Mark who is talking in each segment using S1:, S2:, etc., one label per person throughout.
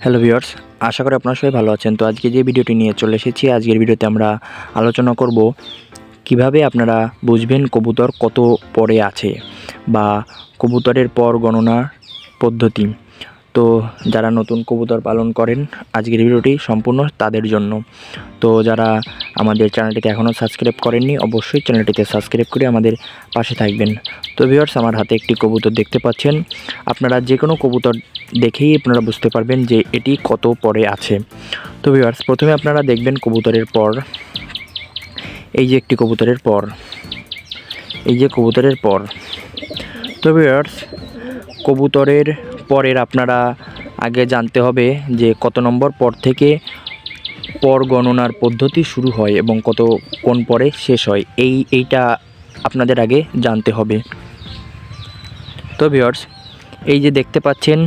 S1: Hello viewers আশা করি আপনারা সবাই ভালো আছেন। তো আজকে যে ভিডিওটি নিয়ে চলে এসেছি, আজকের ভিডিওতে আমরা আলোচনা করব কীভাবে আপনারা বুঝবেন কবুতর কত পরে আছে বা কবুতরের পর গণনার পদ্ধতি। তো যারা নতুন কবুতর পালন করেন, আজকের ভিডিওটি সম্পূর্ণ তাদের জন্য। তো যারা আমাদের চ্যানেলটিতে এখনও সাবস্ক্রাইব করেননি, অবশ্যই চ্যানেলটিতে সাবস্ক্রাইব করে আমাদের পাশে থাকবেন। তো ভিউয়ার্স আমার হাতে একটি কবুতর দেখতে পাচ্ছেন। আপনারা যে কোনো কবুতর দেখেই আপনারা বুঝতে পারবেন যে এটি কত পরে আছে। তো ভিউয়ার্স প্রথমে আপনারা দেখবেন কবুতরের পর। এই যে একটি কবুতরের পর। এই যে কবুতরের পর। তো ভিউয়ার্স কবুতরের পরের আপনারা আগে জানতে হবে যে কত নম্বর পর থেকে পর গণনার পদ্ধতি শুরু হয় এবং কত, কোন পরে শেষ হয়। এই, এইটা আপনাদের আগে জানতে হবে। তো ভিউয়ার্স, এই যে দেখতে পাচ্ছেন,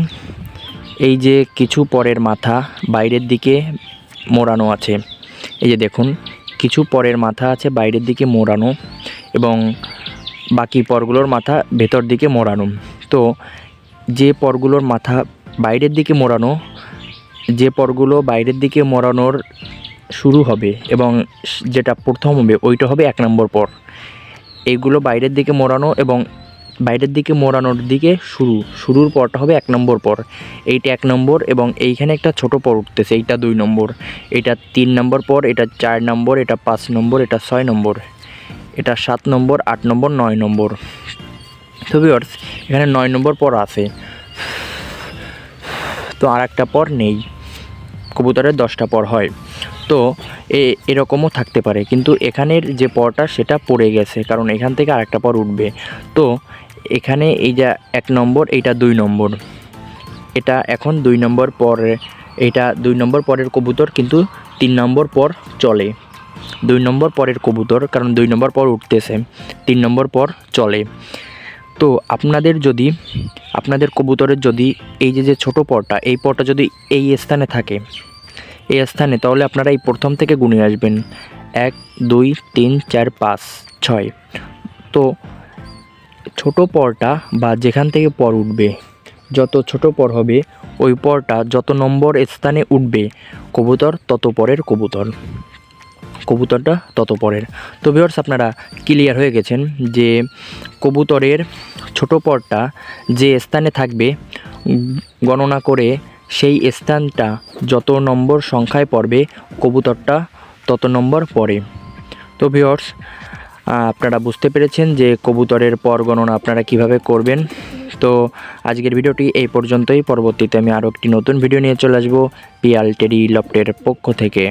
S1: এই যে কিছু পরের মাথা বাইরের দিকে মোড়ানো আছে। এই যে দেখুন, কিছু পরের মাথা আছে বাইরের দিকে মোড়ানো এবং বাকি পরগুলোর মাথা ভেতর দিকে মোড়ানো। তো যে পরগুলোর মাথা বাইরের দিকে মোড়ানো, যে পরগুলো বাইরের দিকে মোড়ানোর শুরু হবে এবং যেটা প্রথম হবে, ওইটা হবে এক নম্বর পর। এইগুলো বাইরের দিকে মোড়ানো এবং বাইরের দিকে মোড়ানোর দিকে শুরু। শুরুর পরটা হবে এক নম্বর পর। এইটা এক নম্বর এবং এইখানে একটা ছোট পর উঠতেছে, এইটা দুই নম্বর। এটা তিন নম্বর পর, এটা চার নম্বর, এটা পাঁচ নম্বর, এটা ছয় নম্বর। এটা সাত নম্বর, আট নম্বর, নয় নম্বর। তো ভিউয়ার্স এখানে নয় নম্বর পর আছে। তো আর একটা পর নেই। কবুতরের দশটা পর হয়। তো এ, এরকমও থাকতে পারে। কিন্তু এখানের যে পরটা, সেটা পড়ে গেছে। কারণ এখান থেকে আরেকটা পর উঠবে। তো এখানে এই যা এক নম্বর, এইটা দুই নম্বর। এটা এখন দুই নম্বর পর এটা দুই নম্বর পরের কবুতর কিন্তু তিন নম্বর পর চলে। দুই নম্বর পরের কবুতর, কারণ দুই নম্বর পর উঠতেছে। তিন নম্বর পর চলে। তো আপনাদের যদি, আপনাদের কবুতরের যদি এই যে যে ছোটো পরটা, এই পরটা যদি এই স্থানে থাকে, এই স্থানে, তাহলে আপনারা এই প্রথম থেকে গুনে আসবেন। এক, দুই, তিন, চার, পাঁচ, ছয়। তো ছোট পরটা বা যেখান থেকে পর উঠবে, যত ছোট পর হবে, ওই পরটা যত নম্বর স্থানে উঠবে, কবুতর তত পরের কবুতর। কবুতরটা তত পরের। তো ভিউয়ার্স আপনারা ক্লিয়ার হয়ে গেছেন যে কবুতরের ছোট পরটা যে স্থানে থাকবে, গণনা করে সেই স্থানটা যত নম্বর সংখ্যায় পড়বে, কবুতরটা তত নম্বর পড়ে তো ভিউয়ার্স আপনারা বুঝতে পেরেছেন যে কবুতরের পর গণনা আপনারা কীভাবে করবেন। তো আজকের ভিডিওটি এই পর্যন্তই। পরবর্তীতে আমি আরও একটি নতুন ভিডিও নিয়ে চলে আসব পিয়াল টেরি লফটের পক্ষ থেকে।